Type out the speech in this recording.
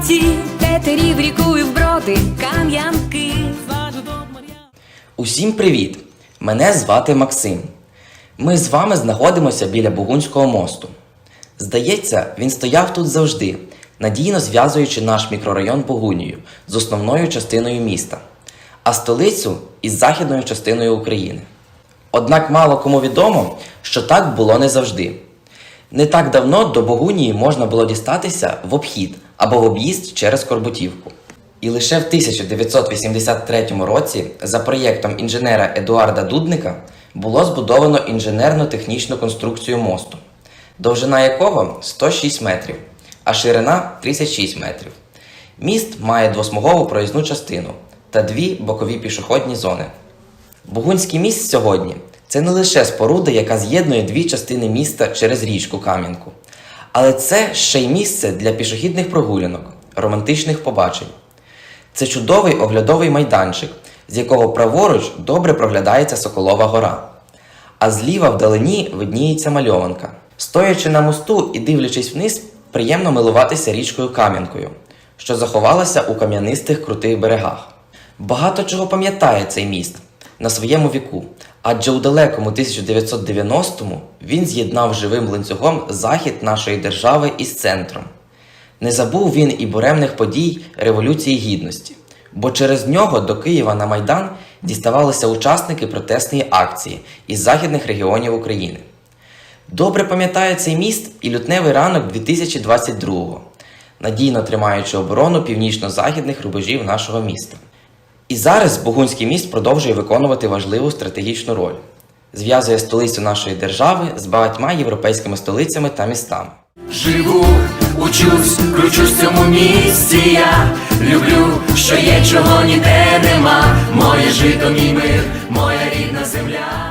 хаті, тетерів рікою вброди, кам'янки. Усім привіт! Мене звати Максим. Ми з вами знаходимося біля Бугунського мосту. Здається, він стояв тут завжди, надійно зв'язуючи наш мікрорайон Богунію з основною частиною міста, а столицю із західною частиною України. Однак мало кому відомо, що так було не завжди. Не так давно до Богунії можна було дістатися в обхід або в об'їзд через Корбутівку. І лише в 1983 році за проєктом інженера Едуарда Дудника було збудовано інженерно-технічну конструкцію мосту, довжина якого 106 метрів, а ширина 36 метрів. Міст має двосмугову проїзну частину та дві бокові пішохідні зони. Бугунський міст сьогодні це не лише споруда, яка з'єднує дві частини міста через річку Кам'янку, але це ще й місце для пішохідних прогулянок, романтичних побачень. Це чудовий оглядовий майданчик, з якого праворуч добре проглядається Соколова гора. А зліва вдалині видніється мальованка. Стоячи на мосту і дивлячись вниз, приємно милуватися річкою Кам'янкою, що заховалася у кам'янистих крутих берегах. Багато чого пам'ятає цей міст на своєму віку, адже у далекому 1990-му він з'єднав живим ланцюгом захід нашої держави із центром. Не забув він і буремних подій Революції Гідності, бо через нього до Києва на Майдан діставалися учасники протестної акції із західних регіонів України. Добре пам'ятає цей міст і лютневий ранок 2022-го, надійно тримаючи оборону північно-західних рубежів нашого міста. І зараз Богунський міст продовжує виконувати важливу стратегічну роль, зв'язує столицю нашої держави з багатьма європейськими столицями та містами. Живу, учусь, кручусь в цьому місці я люблю, що є, чого ніде нема. Моє жито, мій мир, моя рідна земля.